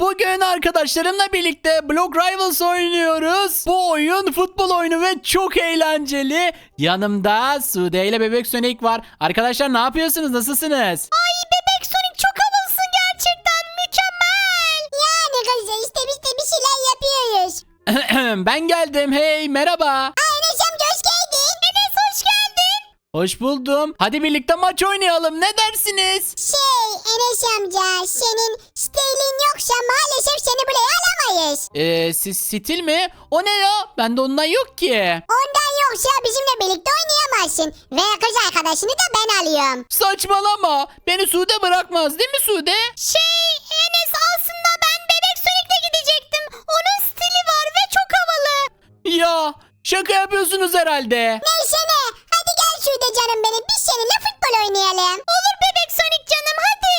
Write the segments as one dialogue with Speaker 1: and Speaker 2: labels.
Speaker 1: Bugün arkadaşlarımla birlikte Block Rivals oynuyoruz. Bu oyun futbol oyunu ve çok eğlenceli. Yanımda Sude ile Bebek Sonic var. Arkadaşlar ne yapıyorsunuz? Nasılsınız?
Speaker 2: Ay bebek Sonic çok havalısın gerçekten mükemmel. Yani kızlar işte biz de bir şeyler yapıyoruz.
Speaker 1: ben geldim. Hey merhaba.
Speaker 2: Enes Hoş
Speaker 1: buldum. Hadi birlikte maç oynayalım. Ne dersiniz?
Speaker 2: Şey Enes amca senin stilin yoksa maalesef seni buraya alamayız.
Speaker 1: Ee, siz stil mi? O ne ya? Bende ondan yok ki.
Speaker 2: Ondan yoksa bizimle birlikte oynayamazsın. Ve kız arkadaşını da ben alıyorum.
Speaker 1: Saçmalama. Beni Sude bırakmaz değil mi Sude?
Speaker 2: Şey Enes aslında ben bebek Sonic'le gidecektim. Onun stili var ve çok havalı.
Speaker 1: Ya şaka yapıyorsunuz herhalde.
Speaker 2: Ne canım benim biz seninle futbol oynayalım. Olur bebek Sonic canım hadi.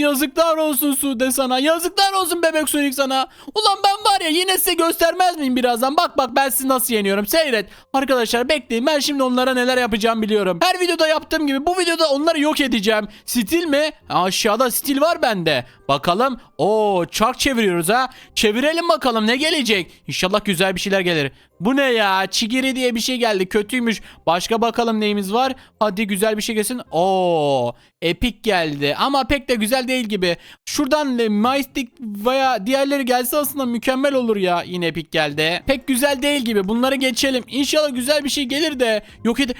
Speaker 1: Yazıklar olsun Sude sana. Yazıklar olsun bebek Sonic sana. Ulan ben var ya yine size göstermez miyim birazdan? Bak bak ben sizi nasıl yeniyorum. Seyret. Arkadaşlar bekleyin. Ben şimdi onlara neler yapacağım biliyorum. Her videoda yaptığım gibi bu videoda onları yok edeceğim. Stil mi? Aşağıda stil var bende. Bakalım. Oo çark çeviriyoruz ha. Çevirelim bakalım ne gelecek. İnşallah güzel bir şeyler gelir. Bu ne ya? Çigiri diye bir şey geldi. Kötüymüş. Başka bakalım neyimiz var. Hadi güzel bir şey gelsin. Oo, Epic geldi. Ama pek de güzel değil gibi. Şuradan e, Mystic veya diğerleri gelse aslında mükemmel olur ya. Yine Epic geldi. Pek güzel değil gibi. Bunları geçelim. İnşallah güzel bir şey gelir de. Yok ed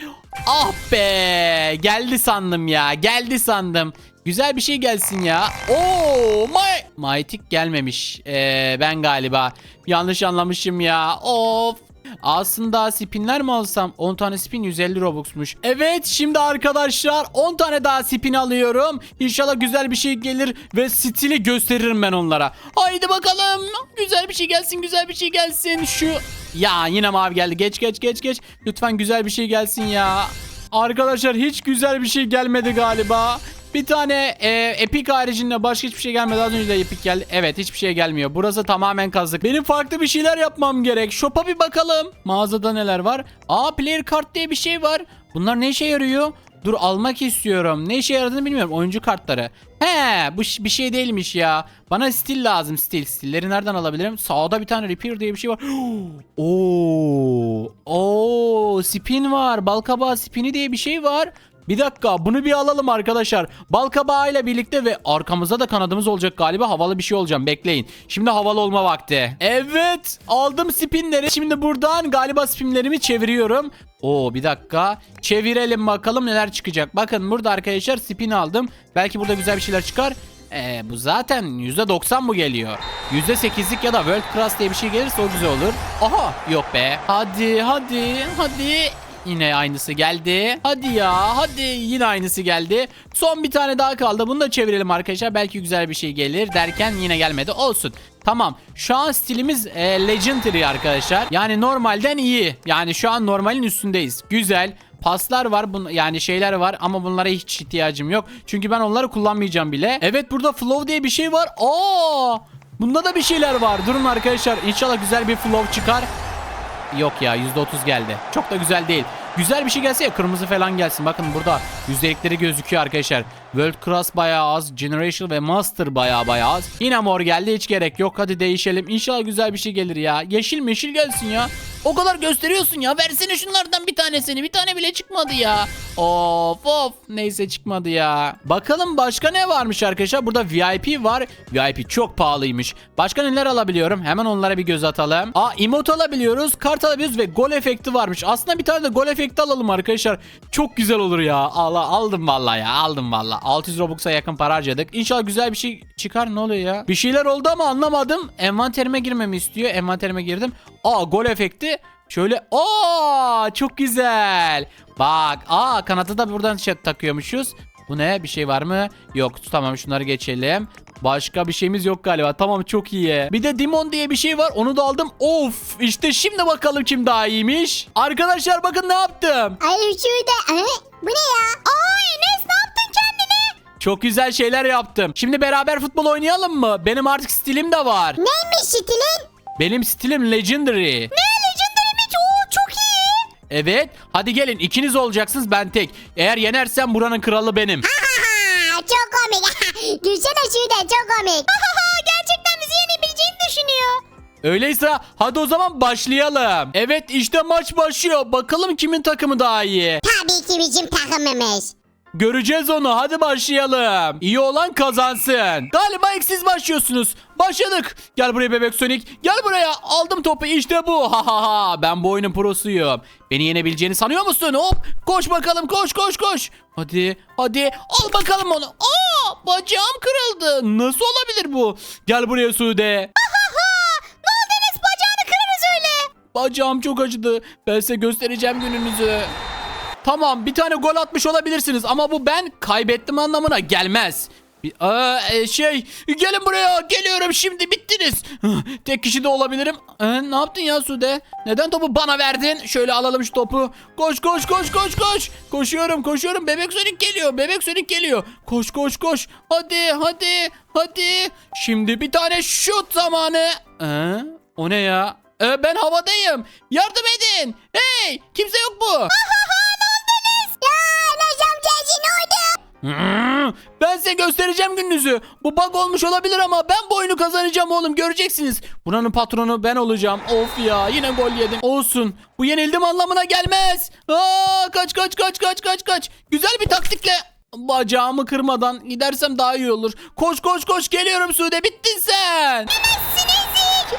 Speaker 1: Ah be! Geldi sandım ya. Geldi sandım. Güzel bir şey gelsin ya. Oo, My Mytic gelmemiş. Ee, ben galiba yanlış anlamışım ya. Of. Aslında spinler mi alsam? 10 tane spin 150 Robux'muş. Evet şimdi arkadaşlar 10 tane daha spin alıyorum. İnşallah güzel bir şey gelir ve stili gösteririm ben onlara. Haydi bakalım. Güzel bir şey gelsin güzel bir şey gelsin. Şu ya yine mavi geldi. Geç geç geç geç. Lütfen güzel bir şey gelsin ya. Arkadaşlar hiç güzel bir şey gelmedi galiba. Bir tane e, Epic haricinde başka hiçbir şey gelmedi. Az önce de Epic geldi. Evet hiçbir şey gelmiyor. Burası tamamen kazık. Benim farklı bir şeyler yapmam gerek. Shop'a bir bakalım. Mağazada neler var? Aa player kart diye bir şey var. Bunlar ne işe yarıyor? Dur almak istiyorum. Ne işe yaradığını bilmiyorum. Oyuncu kartları. He bu bir şey değilmiş ya. Bana stil lazım stil. Stilleri nereden alabilirim? Sağda bir tane repair diye bir şey var. Oo. Oo, spin var. Balkabağı spini diye bir şey var. Bir dakika bunu bir alalım arkadaşlar. Balkabağı ile birlikte ve arkamızda da kanadımız olacak galiba. Havalı bir şey olacağım bekleyin. Şimdi havalı olma vakti. Evet aldım spinleri. Şimdi buradan galiba spinlerimi çeviriyorum. Oo bir dakika. Çevirelim bakalım neler çıkacak. Bakın burada arkadaşlar spin aldım. Belki burada güzel bir şeyler çıkar. Ee, bu zaten %90 bu geliyor. %8'lik ya da World Class diye bir şey gelirse o güzel olur. Aha yok be. Hadi hadi hadi. Yine aynısı geldi. Hadi ya hadi yine aynısı geldi. Son bir tane daha kaldı. Bunu da çevirelim arkadaşlar. Belki güzel bir şey gelir derken yine gelmedi. Olsun. Tamam. Şu an stilimiz e, Legendary arkadaşlar. Yani normalden iyi. Yani şu an normalin üstündeyiz. Güzel. Paslar var bun yani şeyler var ama bunlara hiç ihtiyacım yok. Çünkü ben onları kullanmayacağım bile. Evet burada flow diye bir şey var. Aa! Bunda da bir şeyler var. Durun arkadaşlar. İnşallah güzel bir flow çıkar. Yok ya %30 geldi. Çok da güzel değil. Güzel bir şey gelse ya kırmızı falan gelsin. Bakın burada yüzdelikleri gözüküyor arkadaşlar. World Class bayağı az. Generation ve Master bayağı bayağı az. Yine mor geldi hiç gerek yok. Hadi değişelim. İnşallah güzel bir şey gelir ya. Yeşil meşil gelsin ya. O kadar gösteriyorsun ya. Versene şunlardan bir tanesini. Bir tane bile çıkmadı ya. Of of. Neyse çıkmadı ya. Bakalım başka ne varmış arkadaşlar. Burada VIP var. VIP çok pahalıymış. Başka neler alabiliyorum? Hemen onlara bir göz atalım. Aa emote alabiliyoruz. Kart alabiliyoruz ve gol efekti varmış. Aslında bir tane de gol efekti alalım arkadaşlar. Çok güzel olur ya. Allah aldım vallahi ya. Aldım vallahi. 600 Robux'a yakın para harcadık. İnşallah güzel bir şey çıkar. Ne oluyor ya? Bir şeyler oldu ama anlamadım. Envanterime girmemi istiyor. Envanterime girdim. Aa gol efekti. Şöyle aa çok güzel. Bak aa kanatı da buradan şey takıyormuşuz. Bu ne? Bir şey var mı? Yok tamam şunları geçelim. Başka bir şeyimiz yok galiba. Tamam çok iyi. Bir de Dimon diye bir şey var. Onu da aldım. Of işte şimdi bakalım kim daha iyiymiş. Arkadaşlar bakın ne yaptım.
Speaker 2: Ay şurada. Hı? Bu ne ya? Aa Enes ne yaptın kendine?
Speaker 1: Çok güzel şeyler yaptım. Şimdi beraber futbol oynayalım mı? Benim artık stilim de var.
Speaker 2: Neymiş stilin?
Speaker 1: Benim stilim legendary.
Speaker 2: Ne
Speaker 1: Evet. Hadi gelin ikiniz olacaksınız ben tek. Eğer yenersem buranın kralı benim.
Speaker 2: Çok komik. Gülsene şurada çok komik. Gerçekten mi
Speaker 1: Öyleyse hadi o zaman başlayalım. Evet işte maç başlıyor. Bakalım kimin takımı daha iyi.
Speaker 2: Tabii ki bizim takımımız.
Speaker 1: Göreceğiz onu. Hadi başlayalım. İyi olan kazansın. Galiba ilk siz başlıyorsunuz. Başladık. Gel buraya bebek Sonic. Gel buraya. Aldım topu. İşte bu. Ha ha ha. Ben bu oyunun prosuyum. Beni yenebileceğini sanıyor musun? Hop. Koş bakalım. Koş koş koş. Hadi. Hadi. Al bakalım onu. Aa, bacağım kırıldı. Nasıl olabilir bu? Gel buraya Sude. Bacağım çok acıdı. Ben size göstereceğim gününüzü. Tamam bir tane gol atmış olabilirsiniz ama bu ben kaybettim anlamına gelmez. Aa, e, şey gelin buraya geliyorum şimdi bittiniz. Tek kişi de olabilirim. E, ne yaptın ya Sude? Neden topu bana verdin? Şöyle alalım şu topu. Koş koş koş koş koş. Koşuyorum koşuyorum. Bebek Sonic geliyor. Bebek Sonic geliyor. Koş koş koş. Hadi hadi hadi. Şimdi bir tane şut zamanı. E, o ne ya? E, ben havadayım. Yardım edin. Hey kimse yok mu? Hmm, Ben size göstereceğim gününüzü. Bu bug olmuş olabilir ama ben bu oyunu kazanacağım oğlum göreceksiniz. Buranın patronu ben olacağım. Of ya yine gol yedim. Olsun. Bu yenildim anlamına gelmez. Aa, kaç kaç kaç kaç kaç kaç. Güzel bir taktikle bacağımı kırmadan gidersem daha iyi olur. Koş koş koş geliyorum Sude bittin sen.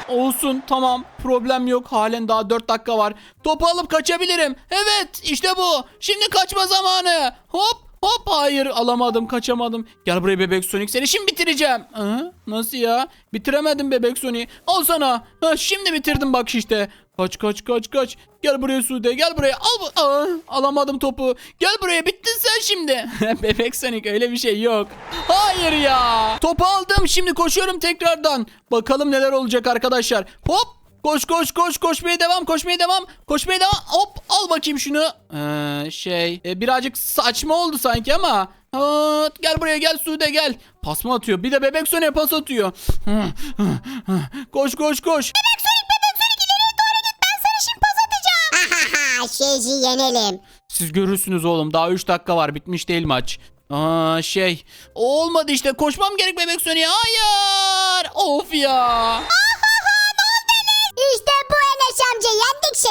Speaker 1: Olsun tamam problem yok halen daha 4 dakika var. Topu alıp kaçabilirim. Evet işte bu. Şimdi kaçma zamanı. Hop hop hayır alamadım kaçamadım. Gel buraya bebek Sonic seni şimdi bitireceğim. Hı? Nasıl ya? Bitiremedim bebek Sonic. Al sana. Ha, şimdi bitirdim bak işte. Kaç kaç kaç kaç. Gel buraya Sude gel buraya. Al. Aa, alamadım topu. Gel buraya bittin sen şimdi. bebek Sonic öyle bir şey yok. Hayır ya. Topu aldım şimdi koşuyorum tekrardan. Bakalım neler olacak arkadaşlar. Hop. Koş koş koş koşmaya devam koşmaya devam koşmaya devam. Hop al bakayım şunu. Ee, şey e, birazcık saçma oldu sanki ama. Aa, gel buraya gel Sude gel. Pas mı atıyor. Bir de bebek Sony'e pas atıyor. Koş koş koş.
Speaker 2: Ahaha sizi yenelim.
Speaker 1: siz görürsünüz oğlum. Daha 3 dakika var. Bitmiş değil maç. Aa, şey olmadı işte. Koşmam gerek bebek Sony'e hayır. Of ya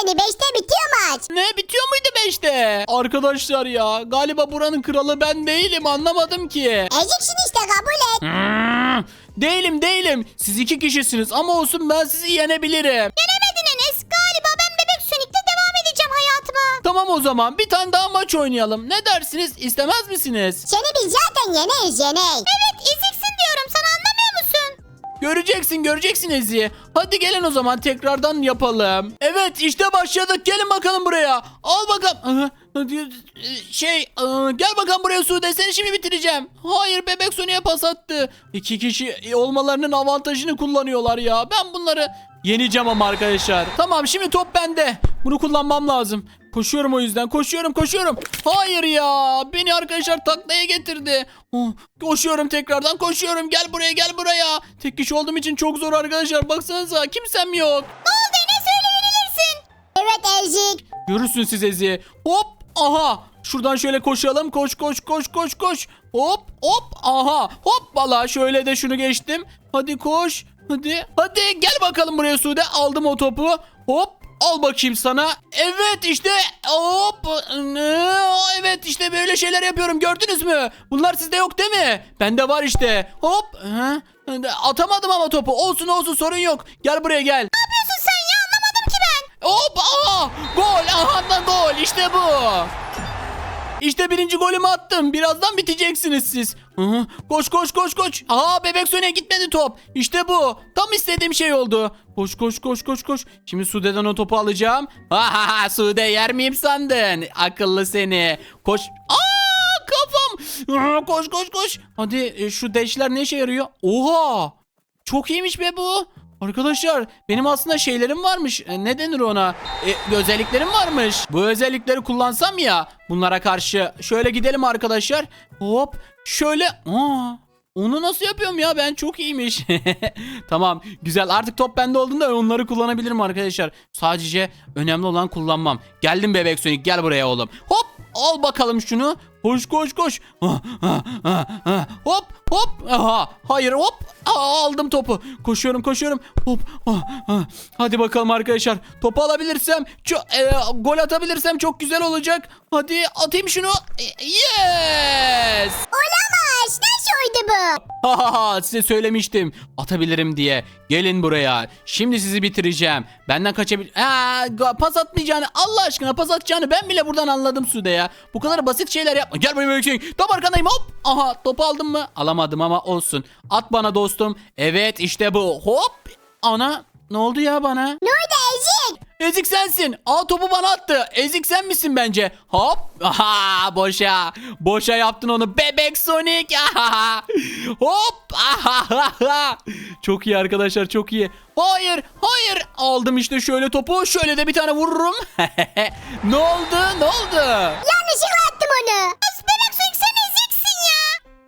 Speaker 2: seni. Beşte bitiyor maç.
Speaker 1: Ne bitiyor muydu 5'te? Arkadaşlar ya galiba buranın kralı ben değilim anlamadım ki.
Speaker 2: Eziksin işte kabul et.
Speaker 1: Hmm, değilim değilim. Siz iki kişisiniz ama olsun ben sizi yenebilirim.
Speaker 2: Yenemedin Enes. Galiba ben bebek Sonic'le devam edeceğim hayatıma.
Speaker 1: Tamam o zaman bir tane daha maç oynayalım. Ne dersiniz? İstemez misiniz?
Speaker 2: Seni biz zaten yeneyiz yeneyiz. Evet
Speaker 1: Göreceksin göreceksin Ezi. Hadi gelin o zaman tekrardan yapalım. Evet işte başladık. Gelin bakalım buraya. Al bakalım. Şey aa, gel bakalım buraya Sude seni şimdi bitireceğim. Hayır bebek Sony'e pas attı. İki kişi olmalarının avantajını kullanıyorlar ya. Ben bunları yeneceğim ama arkadaşlar. Tamam şimdi top bende. Bunu kullanmam lazım. Koşuyorum o yüzden. Koşuyorum koşuyorum. Hayır ya. Beni arkadaşlar taklaya getirdi. Oh, koşuyorum tekrardan koşuyorum. Gel buraya gel buraya. Tek kişi olduğum için çok zor arkadaşlar. Baksanıza kimsem yok.
Speaker 2: Ne oldu Enes öyle yenilirsin. Evet ezik.
Speaker 1: Görürsün siz Ezi. Hop aha. Şuradan şöyle koşalım. Koş koş koş koş koş. Hop hop aha. Hop valla şöyle de şunu geçtim. Hadi koş. Hadi. Hadi gel bakalım buraya Sude. Aldım o topu. Hop. Al bakayım sana. Evet işte. Hop. Evet işte böyle şeyler yapıyorum. Gördünüz mü? Bunlar sizde yok değil mi? Bende var işte. Hop. Atamadım ama topu. Olsun olsun sorun yok. Gel buraya gel.
Speaker 2: yapıyorsun sen ya anlamadım ki ben.
Speaker 1: Hop aha gol aha gol işte bu. İşte birinci golümü attım. Birazdan biteceksiniz siz. Hı. Koş koş koş koş. Aa bebek Sony'e gitmedi top. İşte bu. Tam istediğim şey oldu. Koş koş koş koş koş. Şimdi Sude'den o topu alacağım. Ha Sude yer miyim sandın? Akıllı seni. Koş. Aa kafam. Aa, koş koş koş. Hadi e, şu deşler ne işe yarıyor? Oha. Çok iyiymiş be bu. Arkadaşlar benim aslında şeylerim varmış. E, ne denir ona? E, özelliklerim varmış. Bu özellikleri kullansam ya bunlara karşı. Şöyle gidelim arkadaşlar. Hop. Şöyle. Aa. Onu nasıl yapıyorum ya ben çok iyiymiş. tamam güzel artık top bende olduğunda onları kullanabilirim arkadaşlar. Sadece önemli olan kullanmam. Geldim bebek Sonic gel buraya oğlum. Hop al bakalım şunu. Koş koş koş. Hop hop. Aha, hayır hop. Aldım topu. Koşuyorum koşuyorum. Hop. Hadi bakalım arkadaşlar. Topu alabilirsem, ço- e, gol atabilirsem çok güzel olacak. Hadi atayım şunu. Yes.
Speaker 2: Olamaz. Nasıl oldu bu?
Speaker 1: Hahaha size söylemiştim atabilirim diye. Gelin buraya. Şimdi sizi bitireceğim. Benden kaçabil... Aa, pas atmayacağını Allah aşkına pas atacağını ben bile buradan anladım Sude ya. Bu kadar basit şeyler yapma. Gel buraya Büyük Tam arkandayım hop. Aha topu aldım mı? Alamadım ama olsun. At bana dostum. Evet işte bu. Hop. Ana ne oldu ya bana?
Speaker 2: Ne oldu Ezik?
Speaker 1: Sensin. Aa topu bana attı. Ezik sen misin bence? Hop. Aha boşa. Boşa yaptın onu. Bebek Sonic. Aha. Hop. Aha. Çok iyi arkadaşlar çok iyi. Hayır. Hayır. Aldım işte şöyle topu. Şöyle de bir tane vururum. ne oldu? Ne oldu?
Speaker 2: Yanlışlıkla attım onu. Bebek Sonic sen.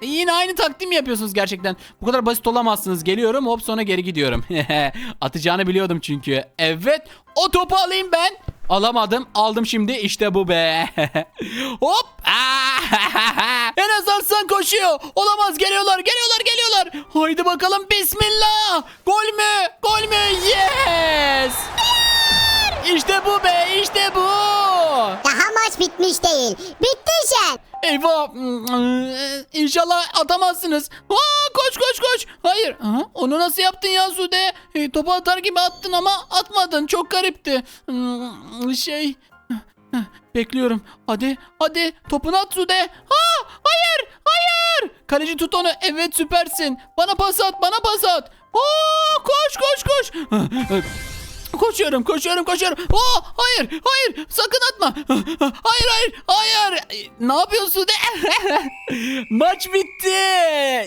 Speaker 1: E, Yine aynı takdim mi yapıyorsunuz gerçekten? Bu kadar basit olamazsınız. Geliyorum hop sonra geri gidiyorum. Atacağını biliyordum çünkü. Evet o topu alayım ben. Alamadım. Aldım şimdi. İşte bu be. hop. en azından koşuyor. Olamaz. Geliyorlar. Geliyorlar. Geliyorlar. Haydi bakalım. Bismillah. Gol mü? Gol mü? Yes. İşte bu be. İşte bu.
Speaker 2: Daha maç bitmiş değil. Bitti sen.
Speaker 1: Eyvah. İnşallah atamazsınız. Aa, koş koş koş. Hayır. Onu nasıl yaptın ya Sude? E, topu atar gibi attın ama atmadın. Çok garipti. Hmm, Şey. Bekliyorum. Hadi. Hadi. Topunu at Sude. Ha, hayır. Hayır. Kaleci tut onu. Evet süpersin. Bana pas at. Bana pas at. Aa, koş koş koş. Koşuyorum, koşuyorum, koşuyorum. Oh, hayır, hayır, sakın atma. Hayır, hayır, hayır. Ne yapıyorsun? Maç bitti.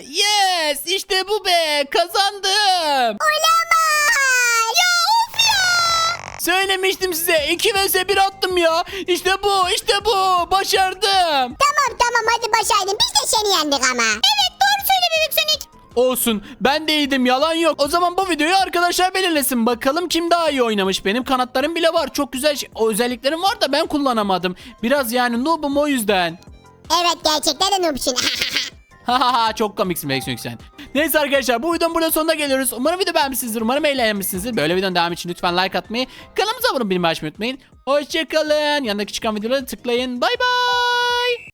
Speaker 1: Yes, işte bu be. Kazandım.
Speaker 2: Olamaz. Ya of ya.
Speaker 1: Söylemiştim size. 2 vs 1 attım ya. İşte bu, işte bu. Başardım.
Speaker 2: Tamam tamam hadi başardın. Biz de seni yendik ama. Evet doğru söyle Bebek Sonic.
Speaker 1: Olsun. Ben de iyiydim. Yalan yok. O zaman bu videoyu arkadaşlar belirlesin. Bakalım kim daha iyi oynamış. Benim kanatlarım bile var. Çok güzel şey- o özelliklerim var da ben kullanamadım. Biraz yani noobum o yüzden.
Speaker 2: Evet gerçekten de noobsun.
Speaker 1: Hahaha çok komiksin Beksun sen. Neyse arkadaşlar bu videonun burada sonuna geliyoruz. Umarım video beğenmişsinizdir. Umarım eğlenmişsinizdir. Böyle videonun devamı için lütfen like atmayı, kanalımıza abone olmayı unutmayın. Hoşçakalın. Yanındaki çıkan videoları tıklayın. Bay bay.